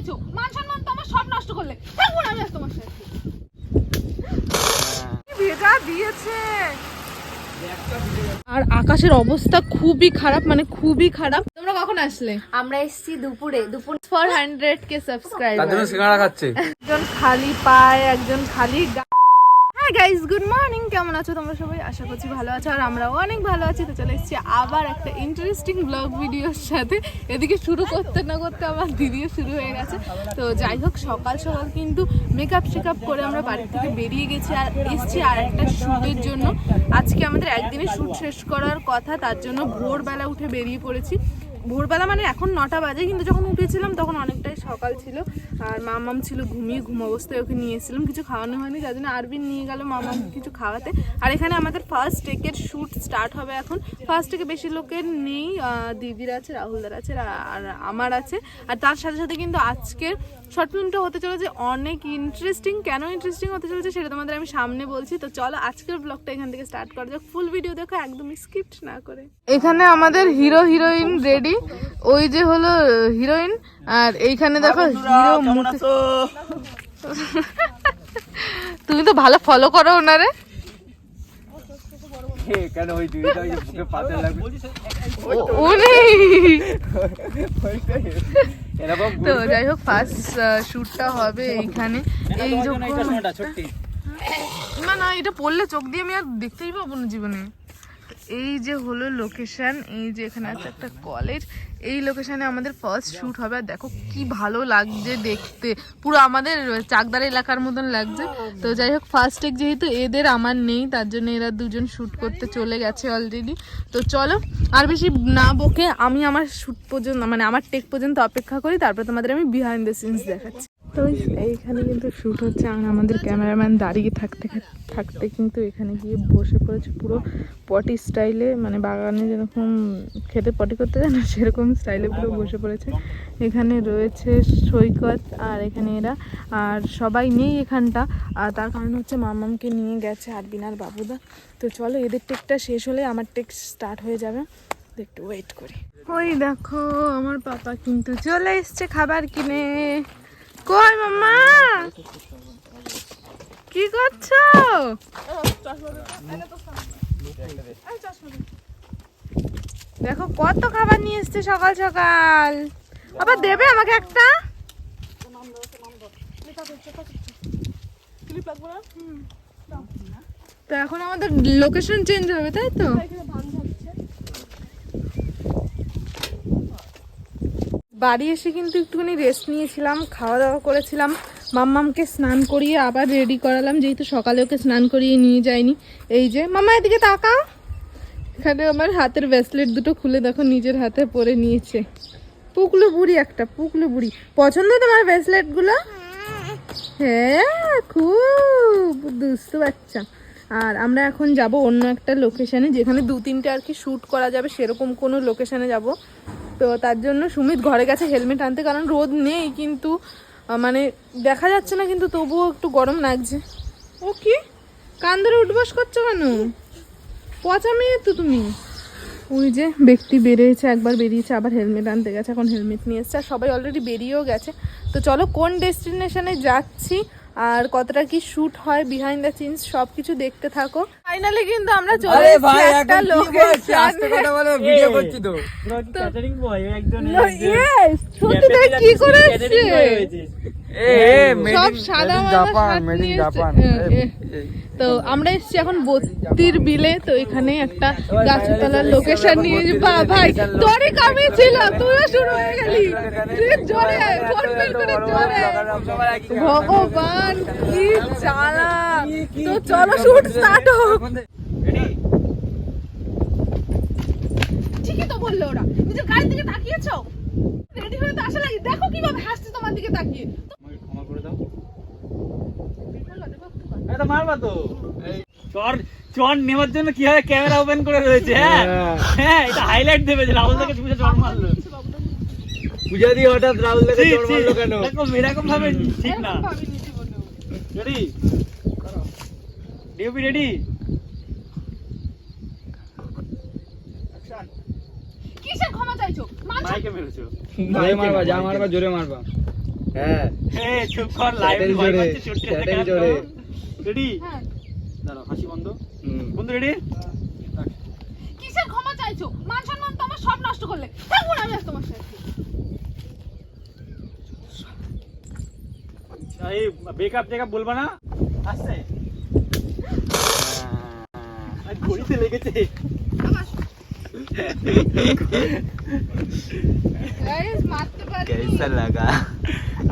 চাইছো? মান সম্মান তো আমার সব নষ্ট করলে। থাকব আমি আর তোমার সাথে ভেজা দিয়েছে। আর আকাশের অবস্থা খুবই খারাপ মানে খুবই খারাপ। তোমরা কখন আসলে? আমরা এসেছি দুপুরে। দুপুর ফোর হান্ড্রেড কে সাবস্ক্রাইব খাচ্ছে। একজন খালি পায় একজন খালি হ্যাঁ গাইস গুড মর্নিং কেমন আছো তোমরা সবাই? আশা করছি ভালো আছো। আর আমরাও অনেক ভালো আছি। তো চলে এসেছি আবার একটা ইন্টারেস্টিং ব্লগ ভিডিওর সাথে। এদিকে শুরু করতে না করতে আমার দিদিও শুরু হয়ে গেছে। তো যাই হোক, সকাল সকাল কিন্তু মেকআপ শেকআপ করে আমরা বাড়ি থেকে বেরিয়ে গেছি আর এসেছি আর একটা শ্যুটের জন্য। আজকে আমাদের একদিনে শ্যুট শেষ করার কথা, তার জন্য ভোরবেলা উঠে বেরিয়ে পড়েছি। ভোরবেলা মানে এখন নটা বাজে, কিন্তু যখন উঠেছিলাম তখন অনেকটাই সকাল ছিল। আর মামাম ছিল ঘুমিয়ে, ঘুম অবস্থায় ওকে নিয়েছিলাম কিছু খাওয়ানো হয়নি, যার জন্য আরবিন নিয়ে গেল মামামকে কিছু খাওয়াতে। আর এখানে আমাদের ফার্স্ট টেকের শ্যুট স্টার্ট হবে এখন। ফার্স্ট টেকে বেশি লোকের নেই দিদির আছে, রাহুলদার আছে, আর- আর আমার আছে। আর তার সাথে সাথে কিন্তু আজকের শর্ট ফিল্মটা হতে চলেছে অনেক ইন্টারেস্টিং কেন ইন্টারেস্টিং হতে চলেছে সেটা তোমাদের আমি সামনে বলছি। তো চলো আজকের ব্লগটা এখান থেকে স্টার্ট করা যাক। ফুল ভিডিও দেখো একদম স্কিপ্ট না করে। এখানে আমাদের হিরো হিরোইন রেডি ওই যে হলো হিরোইন আর এইখানে দেখো হিরো তুমি তো ভালো ফলো করো ওনারে। তো যাই হোক ফার্স্ট শুটটা হবে এইখানে। এই যখন না না এটা পড়লে চোখ দিয়ে আমি আর দেখতেই পাবো না জীবনে। এই যে হলো লোকেশন এই যে এখানে আছে একটা কলেজ এই লোকেশানে আমাদের ফার্স্ট শ্যুট হবে। আর দেখো কি ভালো লাগছে দেখতে। পুরো আমাদের চাকদার এলাকার মতন লাগছে। তো যাই হোক ফার্স্ট টেক যেহেতু এদের, আমার নেই, তার জন্য এরা দুজন শ্যুট করতে চলে গেছে অলরেডি তো চলো, আর বেশি না বকে আমি আমার শ্যুট পর্যন্ত মানে আমার টেক পর্যন্ত অপেক্ষা করি। তারপর তোমাদের আমি বিহাইন্ড দ্য সিনস দেখাচ্ছি। তো এই- এইখানে কিন্তু শ্যুট হচ্ছে আর আমাদের ক্যামেরাম্যান দাঁড়িয়ে থাকতে থাকতে কিন্তু এখানে গিয়ে বসে পড়েছে পুরো পটি স্টাইলে মানে বাগানে যেরকম খেতে পটি করতে যায় না, সেরকম স্টাইলে পুরো বসে পড়েছে। এখানে রয়েছে সৈকত আর এখানে এরা, আর সবাই নেই এখানটা। আর তার কারণ হচ্ছে মামামকে নিয়ে গেছে আরবিন আর বাবুদা। তো চলো এদের টেকটা শেষ হলে আমার টেক স্টার্ট হয়ে যাবে। একটু ওয়েট করি। ওই দেখো, আমার পাপা কিন্তু চলে এসছে খাবার কিনে। কই মামা? কি করছ? দেখো কত খাবার নিয়ে এসছে সকাল সকাল। আবার দেবে আমাকে একটা? তো এখন আমাদের লোকেশন চেঞ্জ হবে, তাই তো? বাড়ি এসে কিন্তু একটুখানি রেস্ট নিয়েছিলাম খাওয়া দাওয়া করেছিলাম। মাম্মামকে স্নান করিয়ে আবার রেডি করালাম, যেহেতু সকালে ওকে স্নান করিয়ে নিয়ে যায়নি। এই যে, মাম্মা, এদিকে তাকাও। এখানে আমার হাতের ব্রেসলেট দুটো খুলে দেখো, নিজের হাতে পরে নিয়েছে। পুকলো বুড়ি একটা, পুকলো বুড়ি। পছন্দ তোমার ব্রেসলেটগুলো হ্যাঁ খুব দুস্থ বাচ্চা। আর আমরা এখন যাব অন্য একটা লোকেশানে যেখানে দু তিনটে আর কি শ্যুট করা যাবে, সেরকম কোনো লোকেশানে যাব। তো তার জন্য সুমিত ঘরে গেছে হেলমেট আনতে, কারণ রোদ নেই কিন্তু মানে দেখা যাচ্ছে না কিন্তু তবুও একটু গরম লাগছে। ও কি? কান ধরে উঠবাস করছ কেন? পচা মেয়ে তো তুমি। ওই যে ব্যক্তি বেরিয়েছে, একবার বেরিয়েছে, আবার হেলমেট আনতে গেছে, এখন হেলমেট নিয়ে এসছে সবাই অলরেডি বেরিয়েও গেছে। তো চলো কোন ডেস্টিনেশনে যাচ্ছি? আর কতটা কি শুট হয় বিহাইন্ড দ্য সিনস সবকিছু দেখতে থাকো। ফাইনালি কিন্তু আমরা চলে এসেছি ভাই একটা লোক কি আস্তে কথা বলো ভিডিও করছি তো। ক্যাটারিং বয় একজন ইয়েস ছোট কি করে এসছে? এ এ সব সাদা মাদা Japan shirt made in Japan. তো আমরা এসেছি এখন বত্তির বিলে, তো এখানে একটা গাছতলার লোকেশন নিয়ে বা ভাই তোরই কামে ছিল তুইও শুরু হয়ে গেলি। তুই জোরে ফোন বের করে জোরে ভগবান, কি জ্বালা তো চলো শুট স্টার্ট হোক। ঠিকই তো বলল ওরা। নিজের গাড়ির দিকে তাকিয়েছো? রেডি হয়ে তো আসা লাগে। দেখো কীভাবে হাসছে তোমার দিকে তাকিয়ে ক্ষমা করে দাও এটা মারবা তো? চর চর নেওয়ার জন্য কীভাবে ক্যামেরা ওপেন করে রয়েছে হ্যাঁ? হ্যাঁ। এটা হাইলাইট দেবে যে রাহুল থেকে তুমি চর মারলো। হঠাৎ রাহুল জোর ছি, মারলো কেন? এরকম এরকম ভাবে ঠিক না। রেডি ডিওপি রেডি কিসের ক্ষমা চাইছো? মাইকে মেরেছো। জোরে মারবা যা মারবা জোরে মারবা। হ্যাঁ চুপ কর লাইভ জোরে, জোরে। রেডি হ্যাঁ। দাঁড়াও হাসি বন্ধ। বন্ধু রেডি কিসের ক্ষমা চাইছো? মান সম্মান তো আমার সব নষ্ট করলে। থাকুন আমি আর তোমার সাথে। এই বলবা না? আসছে। লেগেছে।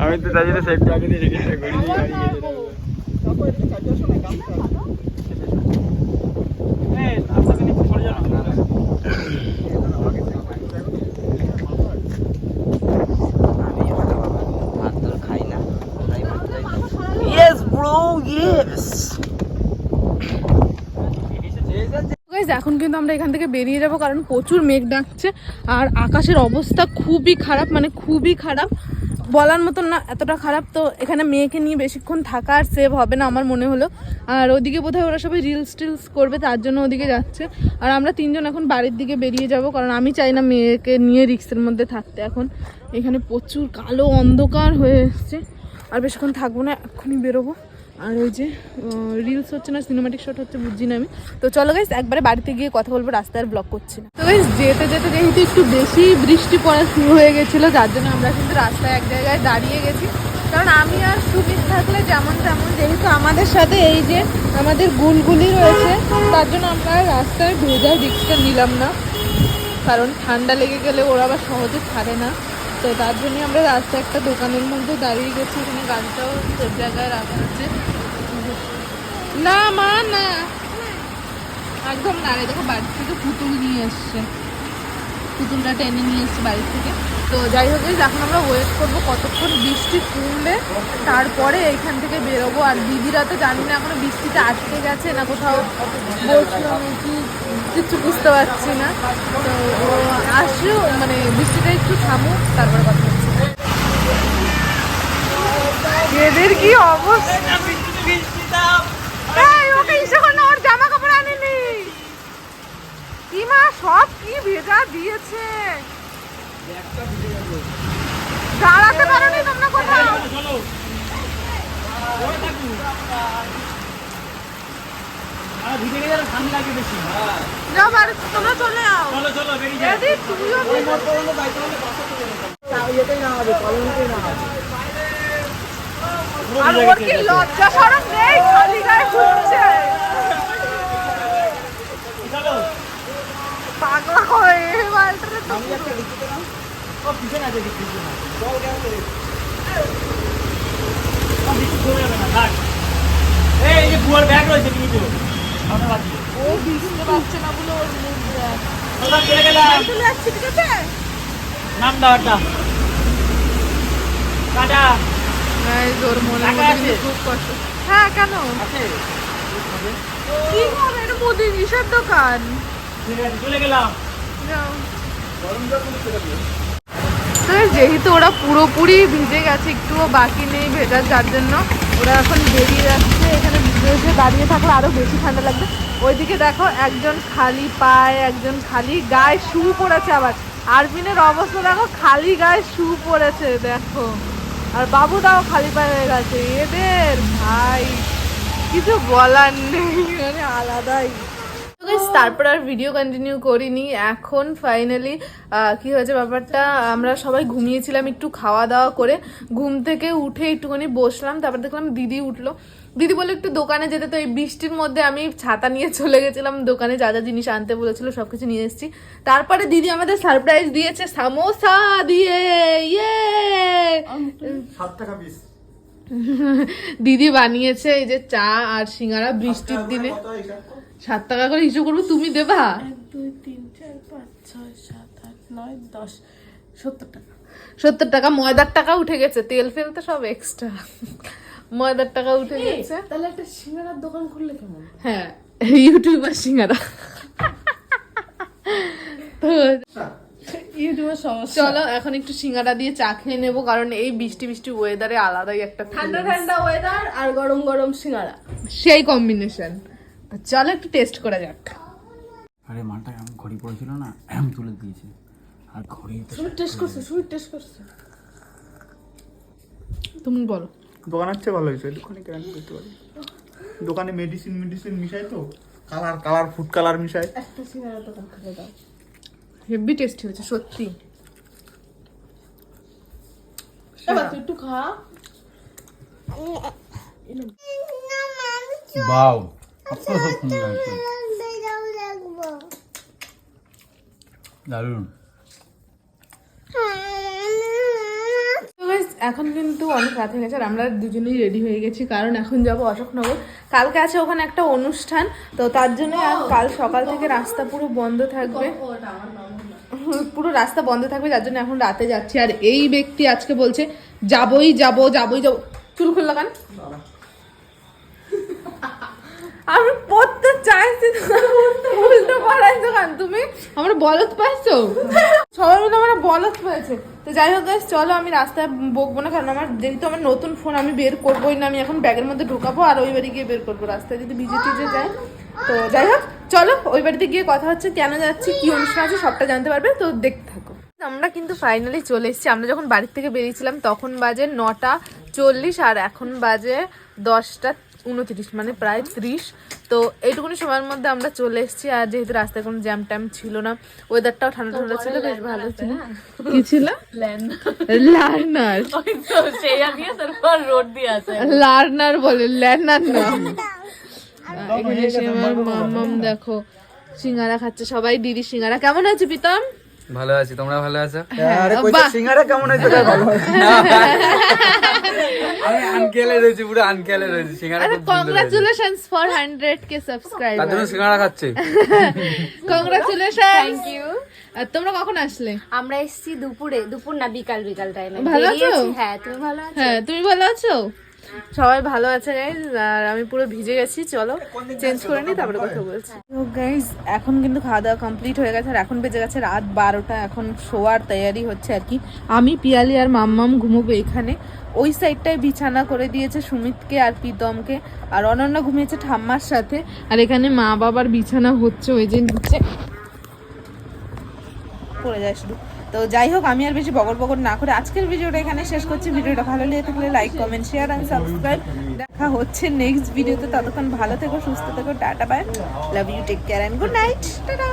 আমি তো তাদের জন্য সেফটি আগে দিয়ে রেখেছি এখন কিন্তু আমরা এখান থেকে বেরিয়ে যাব, কারণ প্রচুর মেঘ ডাকছে আর আকাশের অবস্থা খুবই খারাপ মানে খুবই খারাপ। বলার মতন না, এতটা খারাপ। তো এখানে মেয়েকে নিয়ে বেশিক্ষণ থাকা আর সেভ হবে না আমার মনে হলো। আর ওদিকে বোধহয় ওরা সবাই রিলস টিলস করবে, তার জন্য ওদিকে যাচ্ছে। আর আমরা তিনজন এখন বাড়ির দিকে বেরিয়ে যাব, কারণ আমি চাই না মেয়েকে নিয়ে রিক্সের মধ্যে থাকতে। এখন এখানে প্রচুর কালো অন্ধকার হয়ে এসছে। আর বেশিক্ষণ থাকব না, এক্ষুনি বেরোবো। আর ওই যে রিলস হচ্ছে না সিনেমাটিক শট হচ্ছে বুঝছি না আমি। তো চলো গাইস একবারে বাড়িতে গিয়ে কথা বলব, রাস্তায় আর ব্লগ করছি না। তো গাইস যেতে যেতে যেহেতু একটু বেশি বৃষ্টি পড়া শুরু হয়ে গেছিল, যার জন্য আমরা কিন্তু রাস্তায় এক জায়গায় দাঁড়িয়ে গেছি। কারণ আমি আর সুমিত থাকলে যেমন তেমন, যেহেতু আমাদের সাথে এই যে আমাদের গুলগুলি রয়েছে, তার জন্য আমরা রাস্তায় ভেজার রিক্সটা নিলাম না। কারণ ঠান্ডা লেগে গেলে ওরা আবার সহজে ছাড়ে না। তো তার জন্যই আমরা রাস্তায় একটা দোকানের মধ্যে দাঁড়িয়ে গেছি, এখানে গাড়িটাও সব জায়গায় রাখা আছে। না, মা, না। একদম না রে, দেখো, বাড়ি থেকে পুতুল নিয়ে এসছে। পুতুলটা টেনে নিয়ে এসছে বাড়ি থেকে। তো যাই হোক এখন আমরা ওয়েট করব কতক্ষণ বৃষ্টি কমলে তারপরে এখান থেকে বেরোবো। আর দিদিরা তো জানি না এখনও বৃষ্টিতে আটকে গেছে না কোথাও বসল নাকি কিছু বুঝতে পারছি না। তো আসলো মানে বৃষ্টিটা একটু থামুক, তারপরে কথা হচ্ছে। এদের কি অবস্থা? এই, ওকে ইসে ওর জামা কাপড় আনিনি। কি মা সব কি ভেজা দিয়েছে? দাঁড়াতে পারোনি তোমরা কোথাও? তোমরা চলে যাও চলো চলো বেরিয়ে আর ওর কি লজ্জা সরম নেই? খালি গায়ে ঘুরছে পাগলা করে এই তো ও পিছনে আছে দেখি পিছনে চল কেমন ও বেশি ঘুরে যাবে না থাক। এই এই যে বুয়ার ব্যাগ রয়েছে কি তো আমরা বাকি ও ভিজতে পারছে না বলে ওর মুখ দেখ। চলে গেলাম। চলে যাচ্ছি ঠিক আছে? নাম দাও একটা। টাটা। গাইস ওর মনে মধ্যে খুব কষ্ট। হ্যাঁ কেন? কি হবে এটা মুদি নিষের দোকান। চলে গেলাম। তো যেহেতু ওরা পুরোপুরি ভিজে গেছে একটুও বাকি নেই ভেজার যার জন্য ওরা এখন বেরিয়ে যাচ্ছে। এখানে এসে দাঁড়িয়ে থাকলে আরও বেশি ঠান্ডা লাগবে। ওইদিকে দেখো একজন খালি পায়ে একজন খালি গায়ে শু পড়েছে আবার। আরবিনের অবস্থা দেখো খালি গায়ে শু পড়েছে দেখো। আর বাবুটাও খালি পায়ে হয়ে গেছে। এদের ভাই, কিছু বলার নেই মানে আলাদাই। তারপর আর ভিডিও কন্টিনিউ করিনি। এখন ফাইনালি কি হয়েছে ব্যাপারটা? আমরা সবাই ঘুমিয়েছিলাম একটু খাওয়া দাওয়া করে। ঘুম থেকে উঠে একটুখানি বসলাম, তারপর দেখলাম দিদি উঠল। দিদি বলে একটু দোকানে যেতে। তো এই বৃষ্টির মধ্যে আমি ছাতা নিয়ে চলে গেছিলাম দোকানে যা যা জিনিস আনতে বলেছিল সব কিছু নিয়ে এসেছি। তারপরে দিদি আমাদের সারপ্রাইজ দিয়েছে সামোসা দিয়ে ইয়ে! টাকা পিস দিদি বানিয়েছে এই যে চা আর সিঙ্গারা বৃষ্টির দিনে। সাত টাকা করে হিসেব করব তুমি দেবা? দুই তিন চার পাঁচ ছয় সাত আট নয় দশ সত্তর টাকা। সত্তর টাকা ময়দার টাকা উঠে গেছে তেল ফেল তো সব এক্সট্রা ময়দার টাকা উঠে গেছে তাহলে একটা সিঙ্গারার দোকান খুললে কেমন? হ্যাঁ ইউটিউবার সিঙ্গারা। তো ইউটিউবের সমস্যা। চলো এখন একটু সিঙ্গারা দিয়ে চা খেয়ে নেব কারণ এই বৃষ্টি বৃষ্টি ওয়েদারে আলাদাই একটা ঠান্ডা ঠান্ডা ওয়েদার আর গরম গরম সিঙ্গারা। সেই কম্বিনেশন চলো একটু টেস্ট করা যাক। আরে মালটা এমন ঘড়ি পড়েছিল না এমন তুলে দিয়েছে। আর ঘড়ি টেস্ট করছে সুমিত টেস্ট করছে। তুমি বলো। দোকানের চেয়ে ভালো হয়েছে দোকানে কেন করতে পারি? দোকানে মেডিসিন মেডিসিন মিশাই তো কালার কালার ফুড কালার মিশাই একটা সিঙ্গারা দোকান খুলে দাও। হেভি টেস্টি হয়েছে সত্যি। একটু খা। বাও। আপনার সব সুন্দর দারুণ তো guys, এখন কিন্তু অনেক রাত হয়ে গেছে আর আমরা দুজনেই রেডি হয়ে গেছি কারণ এখন যাব অশোকনগর। কালকে আছে ওখানে একটা অনুষ্ঠান তো তার জন্য কাল সকাল থেকে রাস্তা পুরো বন্ধ থাকবে। পুরো রাস্তা বন্ধ থাকবে যার জন্য এখন রাতে যাচ্ছি। আর এই ব্যক্তি আজকে বলছে যাবই যাব যাবই যাব। চুল খুললো কেন? আমি পড়তে চাইছি উল্টো পড়াইছো কেন তুমি? আমরা বলত পাইছো? সবাই মিলে আমরা বলত পাইছে তো যাই হোক চলো আমি রাস্তায় বকবো না কারণ আমার যেহেতু আমার নতুন ফোন আমি বের করবোই না আমি এখন ব্যাগের মধ্যে ঢুকাবো আর ওই বাড়ি গিয়ে বের করব। রাস্তায় যদি ভিজে টিজে যায় তো যাই হোক চলো ওই বাড়িতে গিয়ে কথা হচ্ছে কেন যাচ্ছি কি অনুষ্ঠান আছে সবটা জানতে পারবে তো দেখতে থাকো। আমরা কিন্তু ফাইনালি চলে এসেছি। আমরা যখন বাড়ির থেকে বেরিয়েছিলাম তখন বাজে নটা চল্লিশ আর এখন বাজে দশটা উনত্রিশ মানে প্রায় ত্রিশ। তো এইটুকুনি সময়ের মধ্যে আমরা চলে এসেছি আর যেহেতু রাস্তায় কোনো জ্যাম ট্যাম ছিল না ওয়েদারটাও ঠান্ডা ঠান্ডা ছিল বেশ ভালো ছিল। কি ছিল? লার্নার সেই আগে তারপর রোড দিয়ে আছে লার্নার বলে লার্নার না এখানে আমার মামাম দেখো সিঙ্গারা খাচ্ছে সবাই দিদি সিঙ্গারা। কেমন আছে প্রীতম? ভালো আছি তোমরা ভালো আছো? আরে বাহ। কইছে সিঙ্গারা কেমন হয়েছে তাই ভালো আমি আনকেলে রয়েছি পুরো আনকেলে রয়েছি সিঙ্গারা আরে। কংগ্রাচুলেশনস ফর 100 কে তার সাবস্ক্রাইবার জন্য সিঙ্গারা খাচ্ছে। কংগ্রাচুলেশন থ্যাংক ইউ তোমরা কখন আসলে? আমরা এসেছি দুপুরে দুপুর না বিকাল বিকাল টাইমে ভালো আছো? হ্যাঁ তুমি ভালো আছো? হ্যাঁ তুমি ভালো আছো? সবাই ভালো আছে গাইজ আর আমি পুরো ভিজে গেছি চলো চেঞ্জ করে নিই তারপরে কথা বলছি। গাইজ এখন কিন্তু খাওয়া দাওয়া কমপ্লিট হয়ে গেছে আর এখন বেজে গেছে রাত বারোটা এখন শোয়ার তৈয়ারি হচ্ছে আর কি। আমি পিয়ালি আর মাম্মাম ঘুমোবো এখানে। ওই সাইডটায় বিছানা করে দিয়েছে সুমিতকে আর প্রীতমকে আর অনন্যা ঘুমিয়েছে ঠাম্মার সাথে। আর এখানে মা বাবার বিছানা হচ্ছে ওই যে নিচে। পড়ে যায় শুধু। তো যাই হোক, আমি আর বেশি বগর বগর না করে আজকের ভিডিওটা এখানে শেষ করছি। ভিডিওটা ভালো লেগে থাকলে like comment share and subscribe দেখা হচ্ছে নেক্সট ভিডিওতে ততক্ষণ ভালো থেকো, সুস্থ থেকো, tata bye love you take care and good night tata.